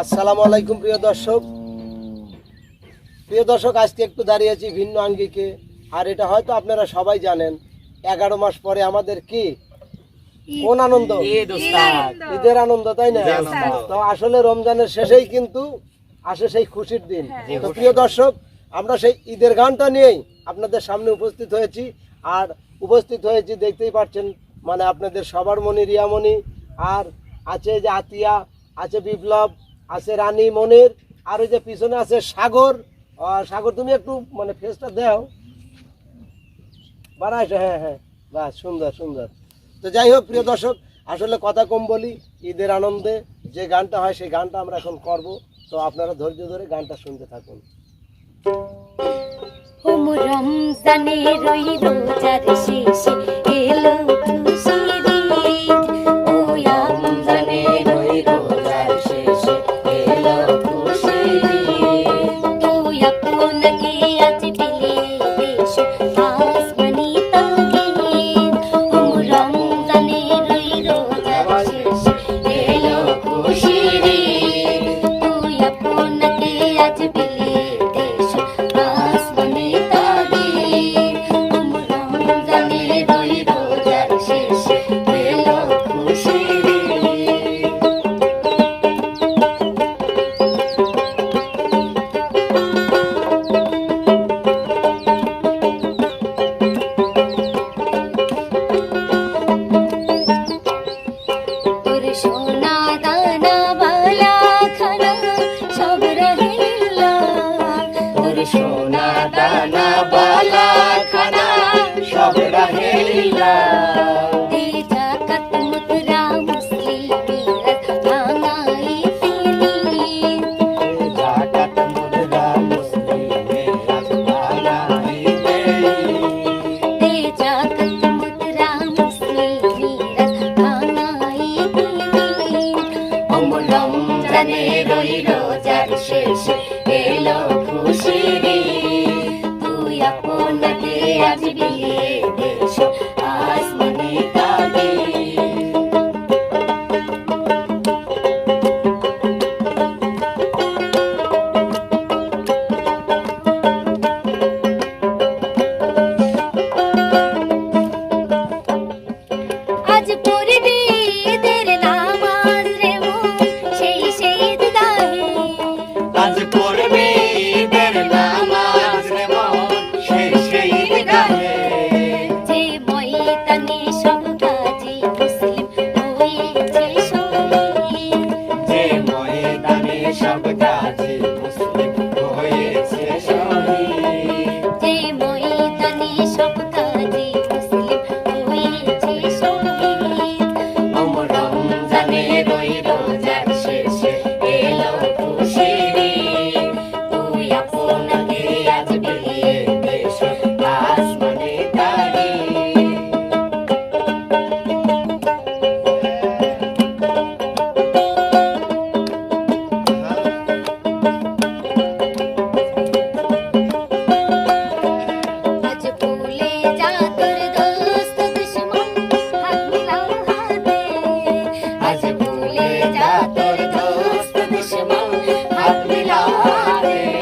আসসালামু আলাইকুম প্রিয় দর্শক। প্রিয় দর্শক আজকে একটু দাঁড়িয়েছি ভিন্ন আঙ্গিকে। আর এটা হয়তো আপনারা সবাই জানেন এগারো মাস পরে আমাদের কি? কোন আনন্দ? ঈদের আনন্দ। তাই না? তো আসলে রমজানের শেষেই কিন্তু আসে সেই খুশির দিন। তো প্রিয় দর্শক আমরা সেই ঈদের গানটা নিয়েই আপনাদের সামনে উপস্থিত হয়েছি। আর উপস্থিত হয়েছি দেখতেই পাচ্ছেন মানে আপনাদের সবার মনি রিয়ামণি। আর আছে যে আতিয়া আছে বিপ্লব আছে রানী মনির, আর ওই যে পিছনে আছে সাগর। সাগর, তুমি একটু মানে ফেসটা দাও। বাড়াইছো হ্যাঁ হ্যাঁ। বাহ সুন্দর সুন্দর। তো যাই হোক, প্রিয় দর্শক, আসলে কথা কম বলি, ঈদের আনন্দে যে গানটা হয়, সেই গানটা আমরা এখন করব। তো আপনারা ধৈর্য ধরে গানটা শুনতে থাকুন। ওম রমজানের ওই রোজার শেষে তুই সব রহিলা দে জাকাত মুদ্রা মুসলিমিরা ভাঙাই তিনি জাকাত মুদ্রা মুসলিমে রাজমালাই দে জাকাত মুদ্রা মুসলিমিরা ভাঙাই তিনি ওম রমজানের ওই রোজার শেষে এলো ঈদ। তুই আপনাকে আজ हाथ मिला दे